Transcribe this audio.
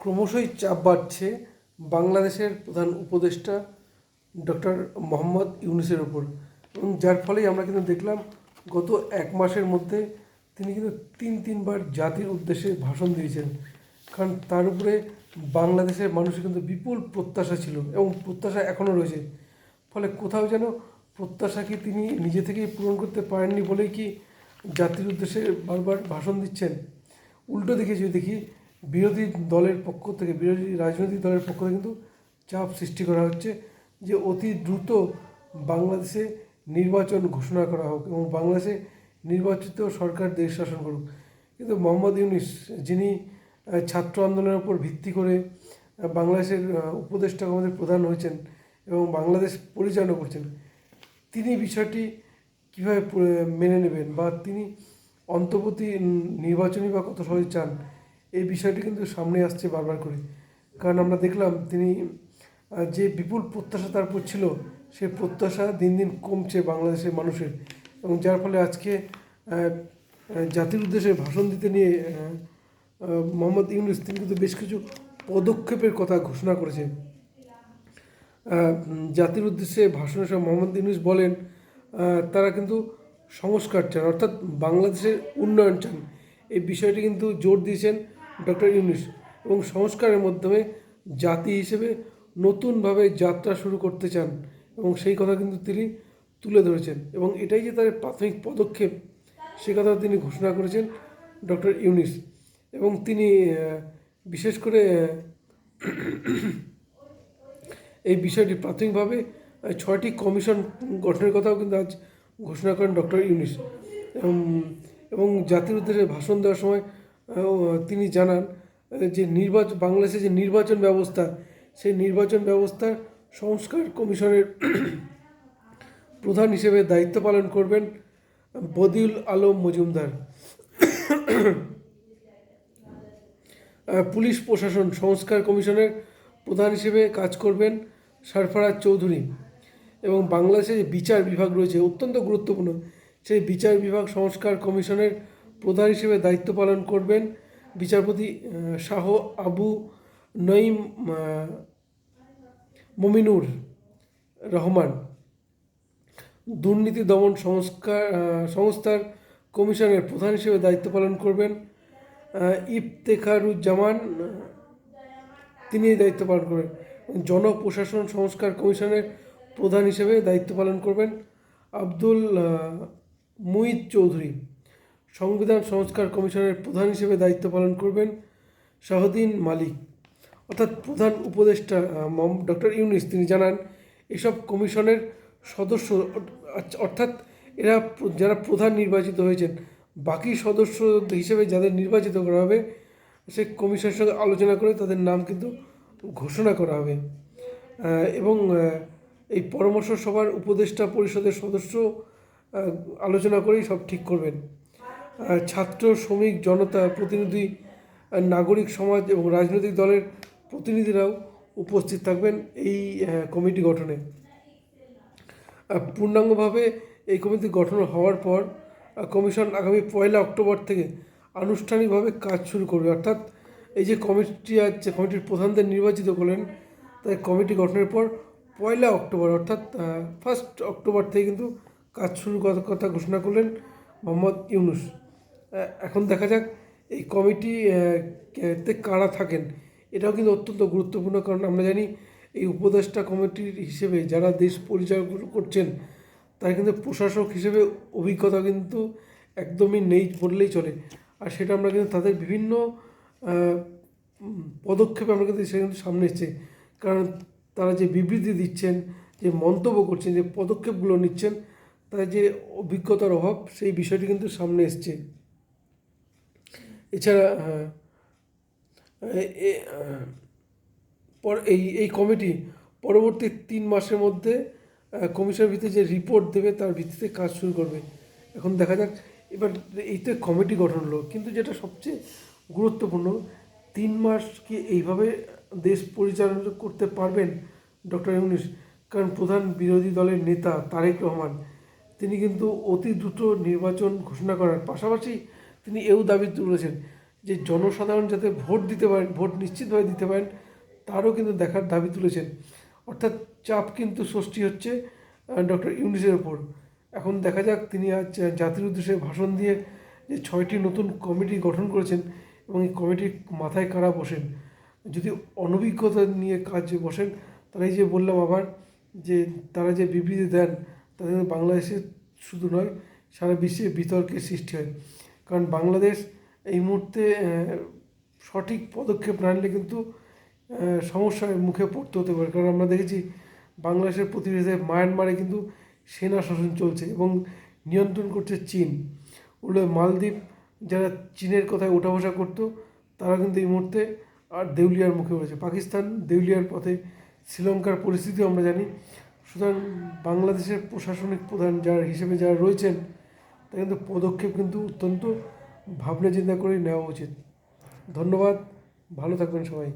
ক্রমশই চাপ বাড়ছে বাংলাদেশের প্রধান উপদেষ্টা ডক্টর মোহাম্মদ ইউনুসের ওপর এবং যার ফলেই আমরা কিন্তু দেখলাম গত এক মাসের মধ্যে তিনি কিন্তু তিন, তিনবার জাতির উদ্দেশ্যে ভাষণ দিয়েছেন। কারণ তার উপরে বাংলাদেশের মানুষের কিন্তু বিপুল প্রত্যাশা ছিল এবং প্রত্যাশা এখনও রয়েছে। ফলে কোথাও যেন প্রত্যাশাকে তিনি নিজে থেকেই পূরণ করতে পারেননি বলেই কি জাতির উদ্দেশ্যে বারবার ভাষণ দিচ্ছেন? উল্টো দিকে যদি দেখি বিরোধী দলের পক্ষ থেকে, বিরোধী রাজনৈতিক দলের পক্ষ থেকে কিন্তু চাপ সৃষ্টি করা হচ্ছে যে অতি দ্রুত বাংলাদেশে নির্বাচন ঘোষণা করা হোক এবং বাংলাদেশে নির্বাচিত সরকার দেশ শাসন করুক। কিন্তু মোহাম্মদ ইউনিস, যিনি ছাত্র আন্দোলনের উপর ভিত্তি করে বাংলাদেশের উপদেষ্টা আমাদের প্রধান হয়েছেন এবং বাংলাদেশ পরিচালনা করছেন, তিনি বিষয়টি কীভাবে মেনে নেবেন বা তিনি অন্তর্বর্তী নির্বাচনী বা কত সহজে চান এই বিষয়টি কিন্তু সামনে আসছে বারবার করে। কারণ আমরা দেখলাম তিনি যে বিপুল প্রত্যাশা তার উপর ছিল, সে প্রত্যাশা দিন দিন কমছে বাংলাদেশের মানুষের। এবং যার ফলে আজকে জাতির উদ্দেশ্যে ভাষণ দিতে নিয়ে মোহাম্মদ ইউনুস তিনি কিন্তু বেশ কিছু পদক্ষেপের কথা ঘোষণা করেছেন। জাতির উদ্দেশ্যে ভাষণের সময় মোহাম্মদ ইউনুস বলেন তারা কিন্তু সংস্কার চান, অর্থাৎ বাংলাদেশের উন্নয়ন চান। এই বিষয়টি কিন্তু জোর দিয়েছেন ডক্টর ইউনুস এবং সংস্কারের মাধ্যমে জাতি হিসেবে নতুনভাবে যাত্রা শুরু করতে চান এবং সেই কথা কিন্তু তিনি তুলে ধরেছেন এবং এটাই যে তার প্রাথমিক পদক্ষেপ, সে কথা তিনি ঘোষণা করেছেন ডক্টর ইউনিস। এবং তিনি বিশেষ করে, এই বিষয়টি প্রাথমিকভাবে ছয়টি কমিশন গঠনের কথাও কিন্তু আজ ঘোষণা করেন ডক্টর ইউনিস। এবং জাতির উদ্দেশ্যে ভাষণ দেওয়ার সময় তিনি জানান যে নির্বাচন বাংলাদেশে যে নির্বাচন ব্যবস্থা, সেই নির্বাচন ব্যবস্থার সংস্কার কমিশনের প্রধান হিসেবে দায়িত্ব পালন করবেন বদিউল আলম মজুমদার। পুলিশ প্রশাসন সংস্কার কমিশনের প্রধান হিসেবে কাজ করবেন সরফরাজ চৌধুরী। এবং বাংলাদেশে যে বিচার বিভাগ রয়েছে, অত্যন্ত গুরুত্বপূর্ণ, সেই বিচার বিভাগ সংস্কার কমিশনের প্রধান হিসেবে দায়িত্ব পালন করবেন বিচারপতি শাহ আবু নঈম মমিনুর রহমান। দুর্নীতি দমন সংস্কার সংস্থার কমিশনের প্রধান হিসেবে দায়িত্ব পালন করবেন ইফতেখারুজ্জামান তিনি এই দায়িত্ব পালন করবেন। জনপ্রশাসন সংস্কার কমিশনের প্রধান হিসেবে দায়িত্ব পালন করবেন আব্দুল মুইদ চৌধুরী। সংবিধান সংস্কার কমিশনের প্রধান হিসেবে দায়িত্ব পালন করবেন শাহদিন মালিক। অর্থাৎ প্রধান উপদেষ্টা মম, ডক্টর ইউনিস। তিনি জানান, এসব কমিশনের সদস্য, অর্থ- অর্থাৎ এরা যারা প্রধান নির্বাচিত হয়েছেন, বাকি সদস্য হিসেবে যাদের নির্বাচিত করা হবে, সে কমিশনের সঙ্গে আলোচনা করে তাদের নাম কিন্তু ঘোষণা করা হবে। এবং এই পরামর্শ সভার উপদেষ্টা পরিষদের সদস্য আলোচনা করেই সব ঠিক করবেন। ছাত্র, শ্রমিক, জনতা, প্রতিনিধি নাগরিক সমাজ এবং রাজনৈতিক দলের প্রতিনিধিরাও উপস্থিত থাকবেন এই কমিটি গঠনে। পূর্ণাঙ্গভাবে এই কমিটি গঠন হওয়ার পর কমিশন আগামী পয়লা অক্টোবর থেকে আনুষ্ঠানিকভাবে কাজ শুরু করবে। অর্থাৎ এই যে কমিটি আছে, কমিটির প্রধানদের নির্বাচিত করলেন, তাই কমিটি গঠনের পর পয়লা অক্টোবর, অর্থাৎ ফার্স্ট অক্টোবর থেকে কিন্তু কাজ শুরু করার কথা ঘোষণা করলেন মোহাম্মদ ইউনুস। এখন দেখা যাক এই কমিটি আহ, তে কারা থাকেন। এটাও কিন্তু অত্যন্ত গুরুত্বপূর্ণ কারণ আমরা জানি এই উপদেষ্টা কমিটির হিসেবে যারা দেশ পরিচালনা করছেন তারা কিন্তু প্রশাসক হিসেবে অভিজ্ঞতা কিন্তু একদমই নেই বললেই চলে। আর সেটা আমরা কিন্তু তাদের বিভিন্ন পদক্ষেপে আমরা কিন্তু সেটা কিন্তু সামনে এসছে। কারণ তারা যে বিবৃতি দিচ্ছেন যে মন্তব্য করছেন যে পদক্ষেপগুলো নিচ্ছেন তার যে অভিজ্ঞতার অভাব সেই বিষয়টি কিন্তু সামনে এসছে। এছাড়া পর এই এই কমিটি পরবর্তী তিন মাসের মধ্যে কমিশনের ভিত্তিতে যে রিপোর্ট দেবে তার ভিত্তিতে কাজ শুরু করবে। এখন দেখা যাক, এবার এই তো কমিটি গঠন হলো। কিন্তু যেটা সবচেয়ে গুরুত্বপূর্ণ, তিন মাস কি এইভাবে দেশ পরিচালনা করতে পারবেন ডক্টর ইউনিস? কারণ প্রধান বিরোধী দলের নেতা তারেক রহমান, তিনি কিন্তু অতি দ্রুত নির্বাচন ঘোষণা করার পাশাপাশি তিনি এও দাবি তুলেছেন যে জনসাধারণ যাতে ভোট দিতে পারেন, ভোট নিশ্চিতভাবে দিতে পারেন, তারও কিন্তু দেখার দাবি তুলেছেন। অর্থাৎ চাপ কিন্তু সৃষ্টি হচ্ছে ডক্টর ইউনিসের ওপর। এখন দেখা যাক তিনি আজ জাতির উদ্দেশ্যে ভাষণ দিয়ে যে ছয়টি নতুন কমিটি গঠন করেছেন এবং এই কমিটির মাথায় কারা বসেন। যদি অনভিজ্ঞতা নিয়ে কাজে বসেন তারা এই যে বললাম আবার যে তারা যে বিবৃতি দেন কিন্তু বাংলাদেশে শুধু নয়, সারা বিশ্বে বিতর্কের সৃষ্টি হয়। কারণ বাংলাদেশ এই মুহূর্তে সঠিক পদক্ষেপ না নিলে কিন্তু সমস্যার মুখে পড়তে হতে পারে। কারণ আমরা দেখেছি বাংলাদেশের প্রতিবেশী মায়ানমারে কিন্তু সেনা শাসন চলছে এবং নিয়ন্ত্রণ করছে চীন। উল্টো মালদ্বীপ, যারা চীনের কথায় ওঠা বসা করতো, তারা কিন্তু এই মুহূর্তে আর দেউলিয়ার মুখে রয়েছে পাকিস্তান দেউলিয়ার পথে, শ্রীলঙ্কার পরিস্থিতিও আমরা জানি। সুতরাং বাংলাদেশের প্রশাসনিক প্রধান যার হিসেবে যারা রয়েছেন তা কিন্তু পদক্ষেপ কিন্তু অত্যন্ত ভাবনা চিন্তা করে নেওয়া উচিত। ধন্যবাদ। ভালো থাকবেন সবাই।